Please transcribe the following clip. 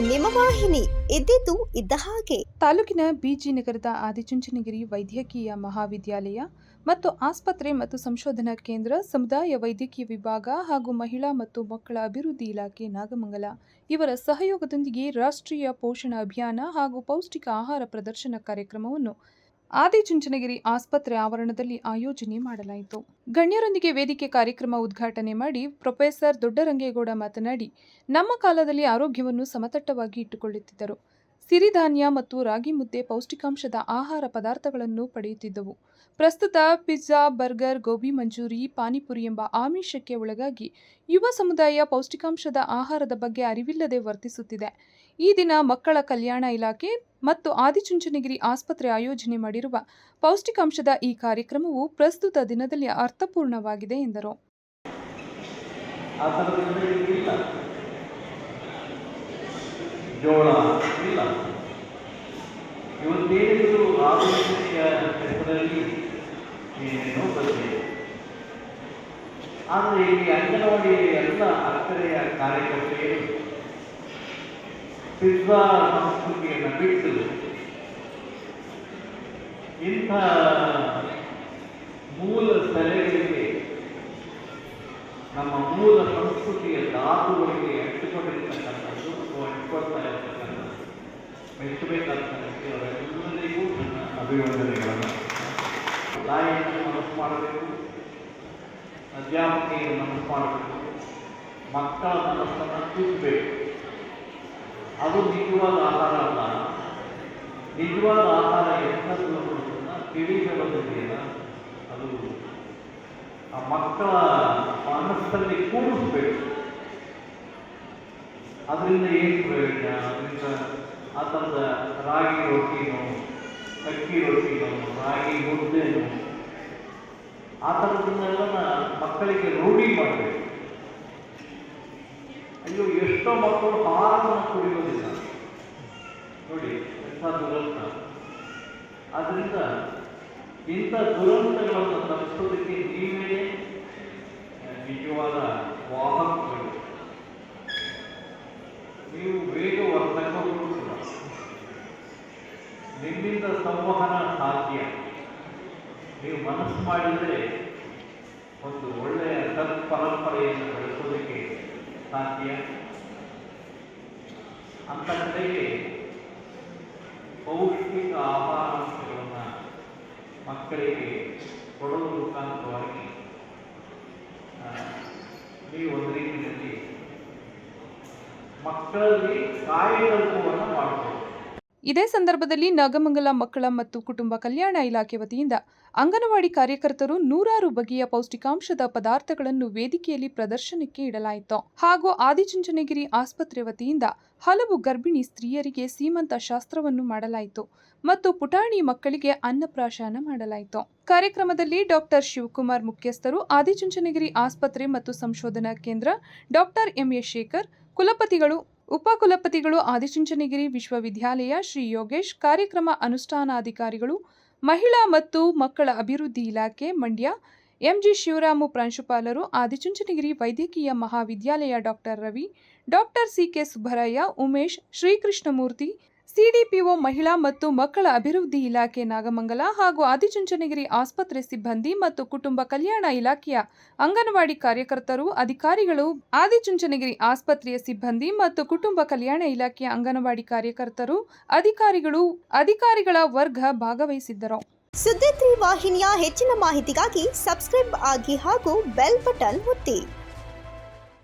ನಿಮ್ಮ ವಾಹಿನಿ ಇದ್ದಿದ್ದು ಇದ್ದ ಹಾಗೆ. ತಾಲೂಕಿನ ಬಿಜಿ ನಗರದ ಆದಿಚುಂಚನಗಿರಿ ವೈದ್ಯಕೀಯ ಮಹಾವಿದ್ಯಾಲಯ ಮತ್ತು ಆಸ್ಪತ್ರೆ ಮತ್ತು ಸಂಶೋಧನಾ ಕೇಂದ್ರ, ಸಮುದಾಯ ವೈದ್ಯಕೀಯ ವಿಭಾಗ ಹಾಗೂ ಮಹಿಳಾ ಮತ್ತು ಮಕ್ಕಳ ಅಭಿವೃದ್ಧಿ ಇಲಾಖೆ, ನಾಗಮಂಗಲ. ಇವರ ಸಹಯೋಗದೊಂದಿಗೆ ರಾಷ್ಟ್ರೀಯ ಪೋಷಣ ಅಭಿಯಾನ ಹಾಗೂ ಪೌಷ್ಟಿಕ ಆಹಾರ ಪ್ರದರ್ಶನ ಕಾರ್ಯಕ್ರಮವನ್ನು ಆದಿಚುಂಚನಗಿರಿ ಆಸ್ಪತ್ರೆ ಆವರಣದಲ್ಲಿ ಆಯೋಜನೆ ಮಾಡಲಾಯಿತು. ಗಣ್ಯರೊಂದಿಗೆ ವೇದಿಕೆ ಕಾರ್ಯಕ್ರಮ ಉದ್ಘಾಟನೆ ಮಾಡಿ ಪ್ರೊಫೆಸರ್ ದೊಡ್ಡರಂಗೇಗೌಡ ಮಾತನಾಡಿ, ನಮ್ಮ ಕಾಲದಲ್ಲಿ ಆರೋಗ್ಯವನ್ನು ಸಮತಟ್ಟವಾಗಿ ಇಟ್ಟುಕೊಳ್ಳುತ್ತಿದ್ದರು. ಸಿರಿಧಾನ್ಯ ಮತ್ತು ರಾಗಿ ಮುದ್ದೆ ಪೌಷ್ಟಿಕಾಂಶದ ಆಹಾರ ಪದಾರ್ಥಗಳನ್ನು ಪಡೆಯುತ್ತಿದ್ದವು. ಪ್ರಸ್ತುತ ಪಿಜ್ಜಾ, ಬರ್ಗರ್, ಗೋಬಿ ಮಂಜೂರಿ ಪಾನಿಪುರಿ ಎಂಬ ಆಮಿಷಕ್ಕೆ ಒಳಗಾಗಿ ಯುವ ಸಮುದಾಯ ಪೌಷ್ಟಿಕಾಂಶದ ಆಹಾರದ ಬಗ್ಗೆ ಅರಿವಿಲ್ಲದೆ ವರ್ತಿಸುತ್ತಿದೆ. ಈ ದಿನ ಮಕ್ಕಳ ಕಲ್ಯಾಣ ಇಲಾಖೆ ಮತ್ತು ಆದಿಚುಂಚನಗಿರಿ ಆಸ್ಪತ್ರೆ ಆಯೋಜನೆ ಮಾಡಿರುವ ಪೌಷ್ಟಿಕಾಂಶದ ಈ ಕಾರ್ಯಕ್ರಮವು ಪ್ರಸ್ತುತ ದಿನದಲ್ಲಿ ಅರ್ಥಪೂರ್ಣವಾಗಿದೆ ಎಂದರು. ಇಲ್ಲ ಆದರೆ ಇಲ್ಲಿ ಅಂಗನವಾಡಿ ಎಲ್ಲ ಅಕ್ಕರೆಯ ಕಾರ್ಯಕರ್ತೆಯರು ಪಿಜ್ಜಾ ಸಂಸ್ಕೃತಿಯನ್ನು ಬಿಟ್ಟು ಇಂಥ ಮೂಲ ಸೆಲೆಗಳಿಗೆ ನಮ್ಮ ಮೂಲ ಸಂಸ್ಕೃತಿಯ ಧಾತುಗಳಿಗೆ ಅಂಟಿಕೊಂಡಿರ್ತಕ್ಕಂಥದ್ದು ಅಂಟಿಕೊಳ್ತಾ ಇರ್ತಕ್ಕಂಥದ್ದು ಮೆಚ್ಚಬೇಕಾದಂಥ ಅವರೆಲ್ಲರಿಗೂ ನನ್ನ ಅಭಿವಂದನೆಗಳನ್ನು ತಾಯಿಯನ್ನು ಮನಸ್ಸು ಮಾಡಬೇಕು ಅಧ್ಯಾಪಕಿಯನ್ನು ಮನಸ್ಸು ಮಾಡಬೇಕು ಮಕ್ಕಳ ಮನಸ್ಸನ್ನು ತಿದ್ದಬೇಕು. ಅದು ನಿಜವಾದ ಆಹಾರ ಅಲ್ಲ. ನಿಜವಾದ ಆಹಾರ ಎಂಥದ್ದು ಅನ್ನೋದನ್ನು ಅದು ಆ ಮಕ್ಕಳ ಮನಸ್ಸಲ್ಲಿ ಕೂಡಿಸ್ಬೇಕು. ಅದರಿಂದ ಏನು ಪ್ರಯೋಜನ? ಅದರಿಂದ ಆ ಥರದ ರಾಗಿ ರೊಟ್ಟಿನೋ, ಅಕ್ಕಿ ರೊಟ್ಟಿನೋ, ರಾಗಿ ಮುದ್ದೆನೋ, ಆ ಥರದನ್ನೆಲ್ಲ ಮಕ್ಕಳಿಗೆ ರೂಢಿ ಮಾಡಬೇಕು. ಅಯ್ಯೋ, ಎಷ್ಟೋ ಮಕ್ಕಳು ಎಂಥ ದುರಂತ ಆದ್ದರಿಂದ ಇಂಥ ದುರಂತಗಳನ್ನು ತಪ್ಪಿಸೋದಕ್ಕೆ ನೀವೇ ನಿಜವಾದ ವಾಹಕಗಳು. ನೀವು ವೇಗವರ್ಧಕಗಳು ಕೂಡ ನಿಮ್ಮಿಂದ ಸಂವಹನ ಸಾಧ್ಯ. ನೀವು ಮನಸ್ಸು ಮಾಡಿದರೆ ಒಂದು ಒಳ್ಳೆಯ ಸತ್ಪರಂಪರೆಯನ್ನು ಬೆಳೆಸೋದಕ್ಕೆ ಸಾಧ್ಯ. ಅಂತ ಕಡೆಗೆ ಪೌಷ್ಟಿಕ ಆಹಾರಾಂಶಗಳನ್ನು ಮಕ್ಕಳಿಗೆ ಕೊಡುವ ಮುಖಾಂತರವಾಗಿ ಈ ಒಂದು ರೀತಿಯಲ್ಲಿ ಮಕ್ಕಳಲ್ಲಿ ಕಾಯಕಲ್ಪವನ್ನು ಮಾಡಬಹುದು ಇದೇ ಸಂದರ್ಭದಲ್ಲಿ ನಾಗಮಂಗಲ ಮಕ್ಕಳ ಮತ್ತು ಕುಟುಂಬ ಕಲ್ಯಾಣ ಇಲಾಖೆ ವತಿಯಿಂದ ಅಂಗನವಾಡಿ ಕಾರ್ಯಕರ್ತರು ನೂರಾರು ಬಗೆಯ ಪೌಷ್ಟಿಕಾಂಶದ ಪದಾರ್ಥಗಳನ್ನು ವೇದಿಕೆಯಲ್ಲಿ ಪ್ರದರ್ಶನಕ್ಕೆ ಇಡಲಾಯಿತು. ಹಾಗೂ ಆದಿಚುಂಚನಗಿರಿ ಆಸ್ಪತ್ರೆ ವತಿಯಿಂದ ಹಲವು ಗರ್ಭಿಣಿ ಸ್ತ್ರೀಯರಿಗೆ ಸೀಮಂತ ಶಾಸ್ತ್ರವನ್ನು ಮಾಡಲಾಯಿತು ಮತ್ತು ಪುಟಾಣಿ ಮಕ್ಕಳಿಗೆ ಅನ್ನಪ್ರಾಶನ ಮಾಡಲಾಯಿತು. ಕಾರ್ಯಕ್ರಮದಲ್ಲಿ ಡಾಕ್ಟರ್ ಶಿವಕುಮಾರ್ ಮುಖ್ಯಸ್ಥರು, ಆದಿಚುಂಚನಗಿರಿ ಆಸ್ಪತ್ರೆ ಮತ್ತು ಸಂಶೋಧನಾ ಕೇಂದ್ರ ಡಾಕ್ಟರ್ ಎಂಎ. ಶೇಖರ್, ಕುಲಪತಿಗಳು ಉಪಕುಲಪತಿಗಳು ಆದಿಚುಂಚನಗಿರಿ ವಿಶ್ವವಿದ್ಯಾಲಯ, ಶ್ರೀ ಯೋಗೇಶ್, ಕಾರ್ಯಕ್ರಮ ಅನುಷ್ಠಾನಾಧಿಕಾರಿಗಳು, ಮಹಿಳಾ ಮತ್ತು ಮಕ್ಕಳ ಅಭಿವೃದ್ಧಿ ಇಲಾಖೆ, ಮಂಡ್ಯ. ಎಂಜಿ ಶಿವರಾಮು ಪ್ರಾಂಶುಪಾಲರು, ಆದಿಚುಂಚನಗಿರಿ ವೈದ್ಯಕೀಯ ಮಹಾವಿದ್ಯಾಲಯ doctor Ravi, doctor CK Subbarayya Umesh, Srikrishnamurthy CDPO ಮಹಿಳಾ ಮತ್ತು ಮಕ್ಕಳ ಅಭಿವೃದ್ಧಿ ಇಲಾಖೆ ನಾಗಮಂಗಲ ಹಾಗೂ ಆದಿಚುಂಚನಗಿರಿ ಆಸ್ಪತ್ರೆ ಸಿಬ್ಬಂದಿ ಮತ್ತು ಕುಟುಂಬ ಕಲ್ಯಾಣ ಇಲಾಖೆಯ ಅಂಗನವಾಡಿ ಕಾರ್ಯಕರ್ತರು, ಅಧಿಕಾರಿಗಳು, ಆದಿಚುಂಚನಗಿರಿ ಆಸ್ಪತ್ರೆಯ ಸಿಬ್ಬಂದಿ ಮತ್ತು ಕುಟುಂಬ ಕಲ್ಯಾಣ ಇಲಾಖೆಯ ಅಂಗನವಾಡಿ ಕಾರ್ಯಕರ್ತರು, ಅಧಿಕಾರಿಗಳು, ಅಧಿಕಾರಿಗಳ ವರ್ಗ ಭಾಗವಹಿಸಿದ್ದರು. ಸುದ್ದಿ ವಾಹಿನಿಯ ಹೆಚ್ಚಿನ ಮಾಹಿತಿಗಾಗಿ ಸಬ್ಸ್ಕ್ರೈಬ್ ಆಗಿ ಹಾಗೂ ಬೆಲ್ ಬಟನ್ ಒತ್ತಿ.